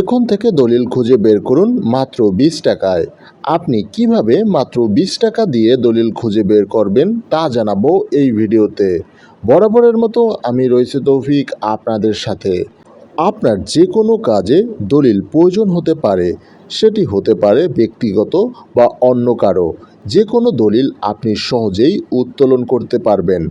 এখন থেকে দলিল খুঁজে বের করুন মাত্র বিশ টাকায়। আপনি কীভাবে মাত্র বিশ টাকা দিয়ে দলিল খুঁজে বের করবেন তা জানাব এই ভিডিওতে। বরাবরের মতো আমি রয়েছে তৌফিক আপনাদের সাথে। আপনার যে কোনো কাজে দলিল প্রয়োজন হতে পারে, সেটি হতে পারে ব্যক্তিগত বা অন্য কারও। যে কোনো দলিল আপনি সহজেই উত্তোলন করতে পারবেন।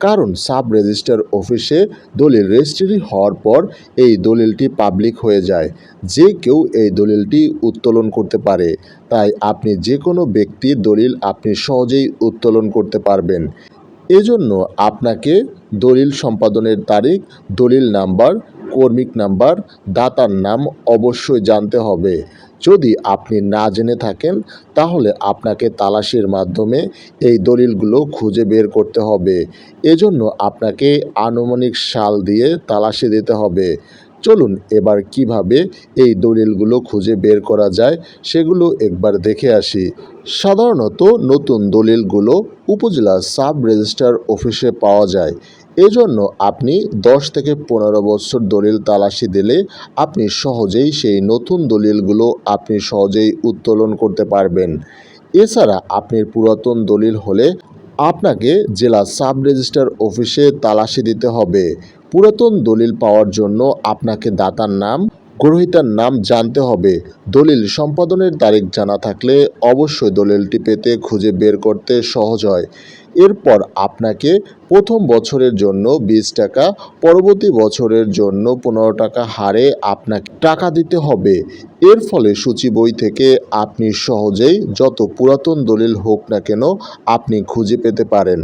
কারণ সাব রেজিস্টার অফিসে দলিল রেজিস্ট্রি হওয়ার পর এই দলিলটি পাবলিক হয়ে যায়। যে কেউ এই দলিলটি উত্তোলন করতে পারে। তাই আপনি যে কোনো ব্যক্তির দলিল আপনি সহজেই উত্তোলন করতে পারবেন। এজন্য আপনাকে দলিল সম্পাদনের তারিখ, দলিল নাম্বার, কর্মিক নাম্বার, দাতার নাম অবশ্যই জানতে হবে। যদি আপনি না জেনে থাকেন, তাহলে আপনাকে তালাশির মাধ্যমে এই দলিলগুলো খুঁজে বের করতে হবে। এজন্য আপনাকে আনুমানিক সাল দিয়ে তালাশি দিতে হবে। চলুন এবার কীভাবে এই দলিলগুলো খুঁজে বের করা যায় সেগুলো একবার দেখে আসি। সাধারণত নতুন দলিলগুলো উপজেলা সাব রেজিস্ট্রার অফিসে পাওয়া যায়। এজন্য আপনি দশ থেকে পনেরো বছর দলিল তালাশি দিলে আপনি সহজেই সেই নতুন দলিলগুলো আপনি সহজেই উত্তোলন করতে পারবেন। এছাড়া আপনি পুরাতন দলিল হলে আপনাকে জেলা সাব রেজিস্ট্রার অফিসে তালাশি দিতে হবে। পুরাতন দলিল পাওয়ার জন্য আপনাকে দাতার নাম, গ্রহিতার নাম জানতে হবে। দলিল সম্পাদনের তারিখ জানা থাকলে অবশ্যই দলিলটি পেতে খুঁজে বের করতে সহজ হয়। এরপর আপনাকে প্রথম বছরের জন্য বিশ টাকা, পরবর্তী বছরের জন্য পনেরো টাকা হারে আপনাকে টাকা দিতে হবে। এর ফলে সূচি বই থেকে আপনি সহজেই যত পুরাতন দলিল হোক না কেন আপনি খুঁজে পেতে পারেন।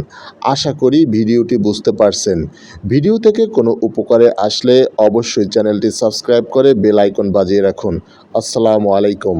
আশা করি ভিডিওটি বুঝতে পারছেন। ভিডিও থেকে কোনো উপকারে আসলে অবশ্যই চ্যানেলটি সাবস্ক্রাইব করে বেল আইকন বাজিয়ে রাখুন। আসসালামু আলাইকুম।